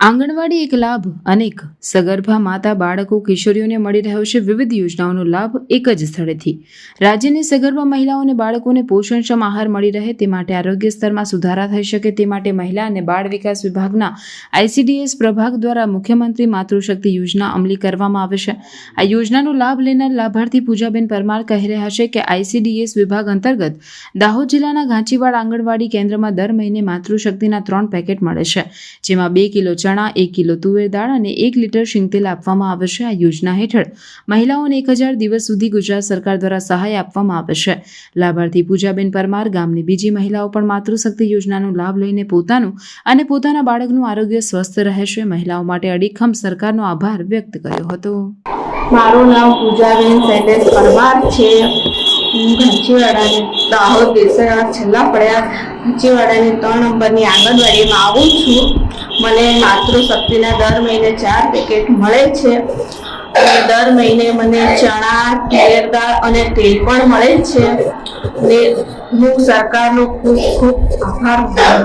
આંગણવાડી એક લાભ, અનેક. સગર્ભા માતા બાળકો, કિશોરીઓને મળી રહ્યો છે વિવિધ યોજનાઓનો લાભ એક જ સ્થળેથી. રાજ્યની સગર્ભા મહિલાઓને બાળકોને પોષણક્ષમ આહાર મળી રહે તે માટે આરોગ્ય સ્તરમાં સુધારા થઈ શકે તે માટે મહિલા અને બાળ વિકાસ વિભાગના આઈસીડીએસ પ્રભાગ દ્વારા મુખ્યમંત્રી માતૃશક્તિ યોજના અમલી કરવામાં આવે છે. આ યોજનાનો લાભ લેનાર લાભાર્થી પૂજાબેન પરમાર કહી રહ્યા છે કે આઈસીડીએસ વિભાગ અંતર્ગત દાહોદ જિલ્લાના ઘાંચીવાડ આંગણવાડી કેન્દ્રમાં દર મહિને માતૃશક્તિના ત્રણ પેકેટ મળે છે, જેમાં બે કિલો ચણા, એક કિલો તુવેર દાળ અને એક લીટર શીંગતેલ આપવામાં આવે આ યોજના હેઠળ. મહિલાઓને એક હજાર દિવસ સુધી ગુજરાત સરકાર દ્વારા સહાય આપવામાં આવે લાભાર્થી પૂજાબેન પરમાર ગામની બીજી મહિલાઓ પણ માતૃશક્તિ યોજનાનો લાભ લઈને પોતાનું અને પોતાના બાળકનું આરોગ્ય સ્વસ્થ રહે મહિલાઓ માટે અડીખમ સરકારનો આભાર વ્યક્ત કર્યો હતો. મારું નામ પૂજાબેન શૈલેષ પરમાર છે. હું ઘંચીવાડાની દાહોદ દેસરા છેલ્લા પડ્યા ઘંચીવાડાની ત્રણ નંબરની આંગણવાડીમાં આવું છું. મને માતૃશક્તિના દર મહિને ચાર પેકેટ મળે છે. અને દર મહિને મને ચણા તુવેર અને તેલ પણ મળે છે. ને હું સરકારનો ખૂબ ખૂબ આભાર